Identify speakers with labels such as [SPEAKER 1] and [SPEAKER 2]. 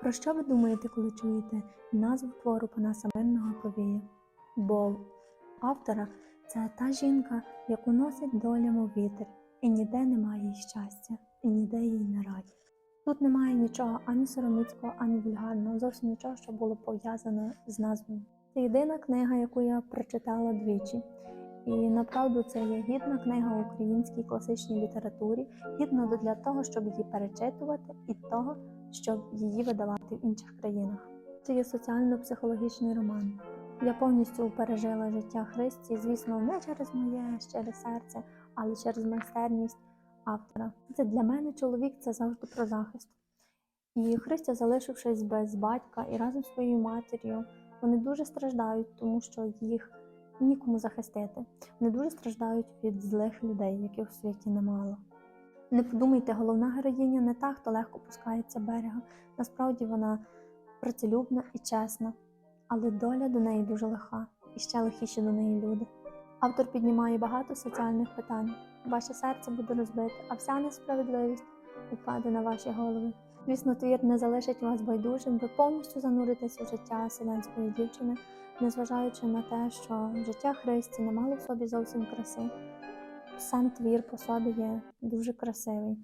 [SPEAKER 1] Про що ви думаєте, коли чуєте назву твору Панаса Мирного Повія? Бо автора це та жінка, яку носить доля мов вітер, і ніде немає їй щастя, і ніде їй не раді. Тут немає нічого ані сороміцького, ані вульгарного, зовсім нічого, що було пов'язане з назвою. Це єдина книга, яку я прочитала двічі. І направду це є гідна книга в українській класичній літературі, гідна для того, щоб її перечитувати, і того, щоб її видавати в інших країнах. Це є соціально-психологічний роман. Я повністю пережила життя Христі, звісно, не через моє щире серце, але через майстерність автора. Це для мене чоловік це завжди про захист. І Христя, залишившись без батька і разом з своєю матір'ю, вони дуже страждають, тому що їх нікому захистити. Вони дуже страждають від злих людей, яких у світі немало. Не подумайте, головна героїня не та, хто легко пускається берега. Насправді вона працелюбна і чесна, але доля до неї дуже лиха, і ще лихіші до неї люди. Автор піднімає багато соціальних питань. Ваше серце буде розбите, а вся несправедливість упаде на ваші голови. Звісно, твір не залишить вас байдужим, ви повністю зануритесь у життя селянської дівчини, незважаючи на те, що життя Христі не мало в собі зовсім краси. Сам твір по собі є дуже красивий.